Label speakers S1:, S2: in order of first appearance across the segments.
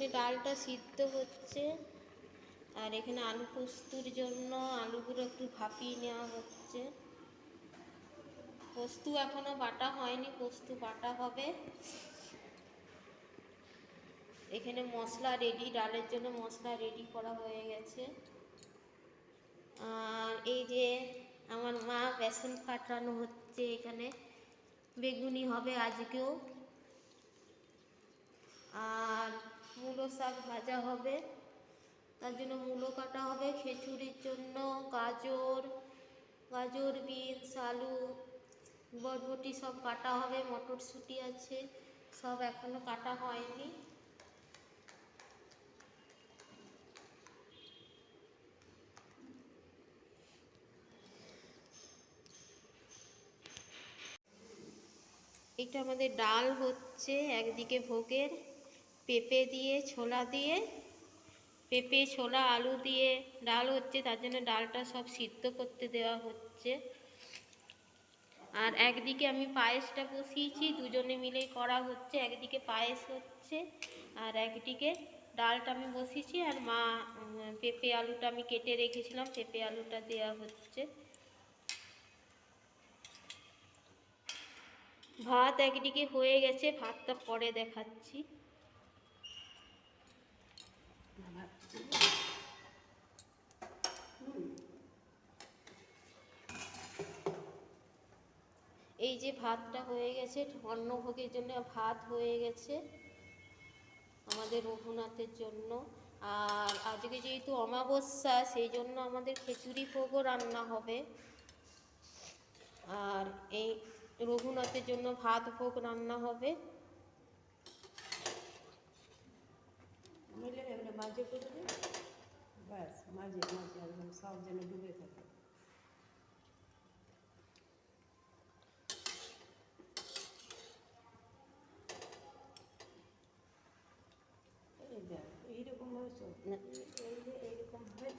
S1: এখানে ডালটা সিদ্ধ হচ্ছে। আর এখানে আলু পোস্তুর জন্য আলুগুলো একটু ভাপিয়ে নেওয়া হচ্ছে। পোস্ত এখনও বাটা হয়নি, পোস্ত বাটা হবে। এখানে মশলা রেডি ডালের জন্য মশলা রেডি করা হয়ে গেছে। আর এই যে আমার মা বেসন ফাটানো হচ্ছে এখানে, বেগুনি হবে আজকেও। আর মূলো শাক ভাজা হবে। তার জন্য মূলো কাটা হবে খিচুড়ির জন্য, গাজর গাজর, বিনস, আলু, বরবটি সব কাটা হবে, মটরশুঁটি আছে, সব এখনও কাটা হয়নি। এটা আমাদের ডাল হচ্ছে একদিকে ভোগের পেঁপে দিয়ে, ছোলা দিয়ে, পেঁপে, ছোলা, আলু দিয়ে। ডাল হচ্ছে, তার জন্য ডালটা সব সিদ্ধ করতে দেওয়া হচ্ছে। আর একদিকে আমি পায়েসটা বসিয়েছি, দুজনে মিলেই করা হচ্ছে। একদিকে পায়েস হচ্ছে, আর একদিকে ডালটা আমি বসিয়েছি। আর মা পেঁপে আলুটা আমি কেটে রেখেছিলাম, পেঁপে আলুটা দেওয়া হচ্ছে। ভাত একদিকে হয়ে গেছে, ভাতটা পরে দেখাচ্ছি। এই যে ভাতটা হয়ে গেছে অন্নভোগের জন্য ভাত হয়ে গেছে আমাদের রঘুনাথের জন্য। আর আজকে যেহেতু অমাবস্যা, সেই জন্য আমাদের খিচুড়ি ভোগও রান্না হবে। আর এই রঘুনাথের জন্য ভাত ভোগ রান্না হবে।
S2: মাঝে করে ব্যাস মাঝে মাঝে একদম সব যেন ডুবে থাকে।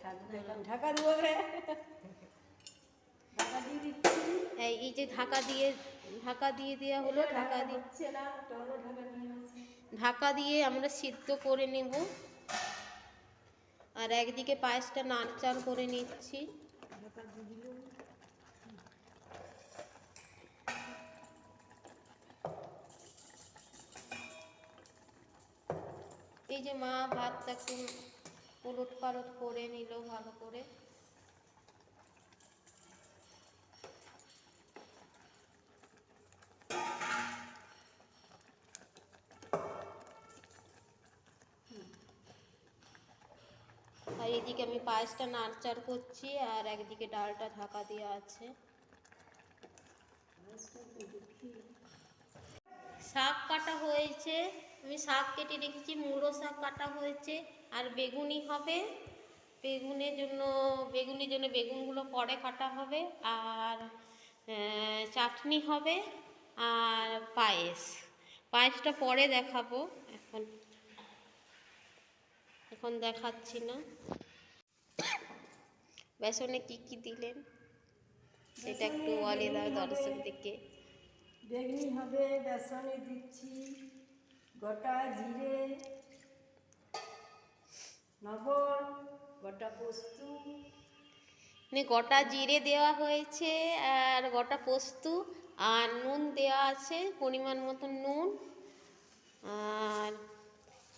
S2: থাকবে ঢাকা দেবো ঢাকা দিয়ে দিচ্ছি।
S1: এই যে ঢাকা দিয়ে ঢাকা দিয়ে দেওয়া হলো ঢাকা
S2: না ঢাকা
S1: দিয়ে আমরা সিদ্ধ করে নেব। আর একদিকে পায়েসটা নাড়চাড় করে নিচ্ছি। এই যে মা ভাতটা একটু উলট পালট করে নিল ভালো করে। এদিকে আমি পায়েসটা নাড়চাড় করছি আর একদিকে ডালটা ঢাকা দেওয়া আছে। শাক কাটা হয়েছে, আমি শাক কেটে রেখেছি মুড়ো শাক কাটা হয়েছে, আর বেগুনি হবে। বেগুনের জন্য, বেগুনির জন্য বেগুনগুলো পরে কাটা হবে, আর চাটনি হবে, আর পায়েস। পায়েসটা পরে দেখাবো এখন। এখন দেখাচ্ছি না। বেসনে কি কি দিলেন? সেটা একটু বলে দাও দর্শকদেরকে
S2: বেগনি হবে বেসনে দিচ্ছি গোটা জিরে লবণ গোটা পোস্ত।
S1: মানে গোটা জিরে দেওয়া হয়েছে আর গোটা পোস্ত আর নুন দেওয়া আছে পরিমাণ মতো নুন।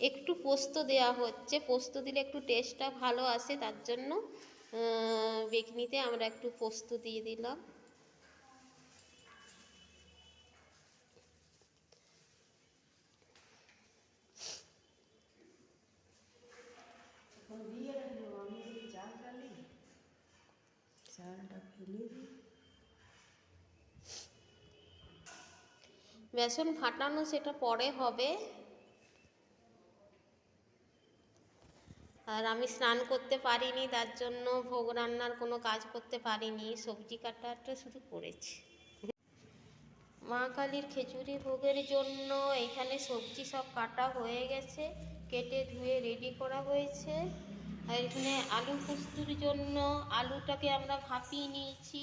S1: একটু পোস্ত দেওয়া হচ্ছে। পোস্ত দিলে একটু টেস্টটা ভালো আসে তার জন্য আহ, বেগনিতে আমরা একটু পোস্ত দিয়ে দিলাম। বেসন ফাটানো সেটা পরে হবে। আর আমি স্নান করতে পারিনি, তার জন্য ভোগ রান্নার কোনো কাজ করতে পারিনি, সবজি কাটাটা শুধু করেছি। মা কালীর খিচুড়ি ভোগের জন্য এখানে সবজি সব কাটা হয়ে গেছে, কেটে ধুয়ে রেডি করা হয়েছে। আর এখানে আলু পোস্তুর জন্য আলুটাকে আমরা ভাপিয়ে নিয়েছি।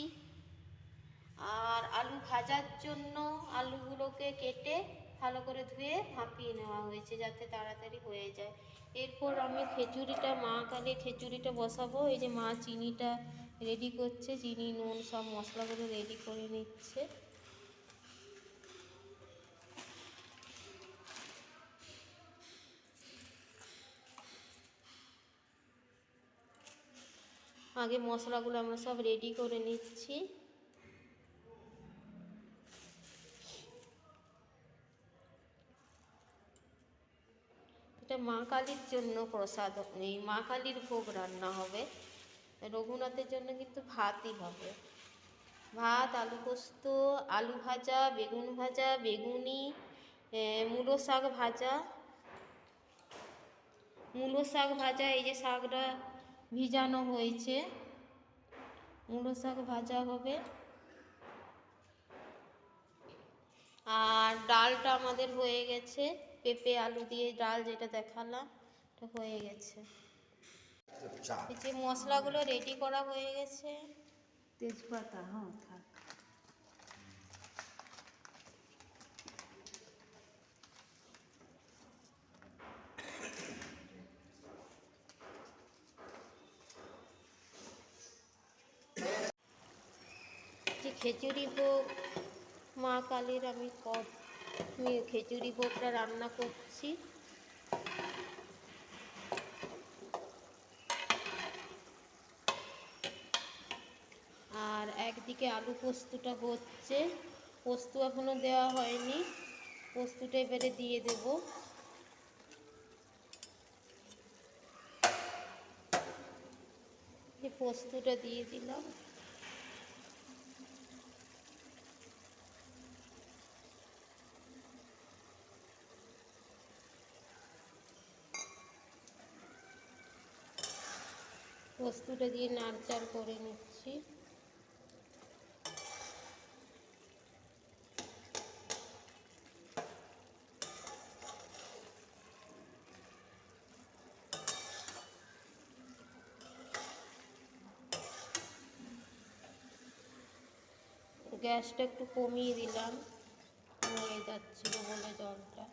S1: আর আলু ভাজার জন্য আলুগুলোকে কেটে ভালো করে ধুয়ে ভাপিয়ে নেওয়া হয়েছে যাতে তাড়াতাড়ি হয়ে যায়। এরপর আমি খিচুড়িটা মা কালী খিচুড়িটা বসাবো। এই যে মা চিনিটা রেডি করছে, চিনি, নুন সব মশলাগুলো রেডি করে নিচ্ছে। আগে মশলাগুলো আমরা সব রেডি করে নিচ্ছি এটা মা কালীর জন্য প্রসাদ এই মা কালীর ভোগ রান্না হবে। রঘুনাথের জন্য কিন্তু ভাতই হবে। ভাত, আলু পোস্ত, আলু ভাজা, বেগুন ভাজা, বেগুনি মূলো শাক ভাজা। মূলো শাক ভাজা, এই যে শাকটা ভিজানো হয়েছে, মূলো শাক ভাজা হবে। আর ডালটা আমাদের হয়ে গেছে। পেঁপে আলু দিয়ে ডাল যেটা দেখালাম এটা হয়ে গেছে। এই যে মশলাগুলো রেডি করা হয়ে গেছে।
S2: তেজপাতা হ্যাঁ থাক।
S1: যে খিচুড়ি ভোগ মা কালীর আমি কর আমি খিচুড়ি ভোগটা রান্না করছি। আর একদিকে আলু পোস্তটা হচ্ছে, পোস্ত এখনও দেওয়া হয়নি, পোস্তটা এবারে দিয়ে দেব। পোস্তটা দিয়ে দিলাম। পোস্তটা দিয়ে নাড়চাড় করে নিচ্ছি। গ্যাসটা একটু কমিয়ে দিলাম। হয়ে যাচ্ছিল বলে জলটা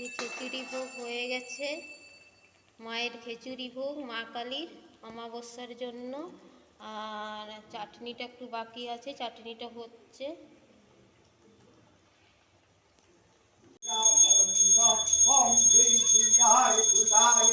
S1: এই খিচুড়ি ভোগ হয়ে গেছে। মায়ের খিচুড়ি ভোগ, মা কালীর অমাবস্যার জন্য। আর চাটনিটা একটু বাকি আছে, চাটনিটা হচ্ছে।
S3: দুর্গায়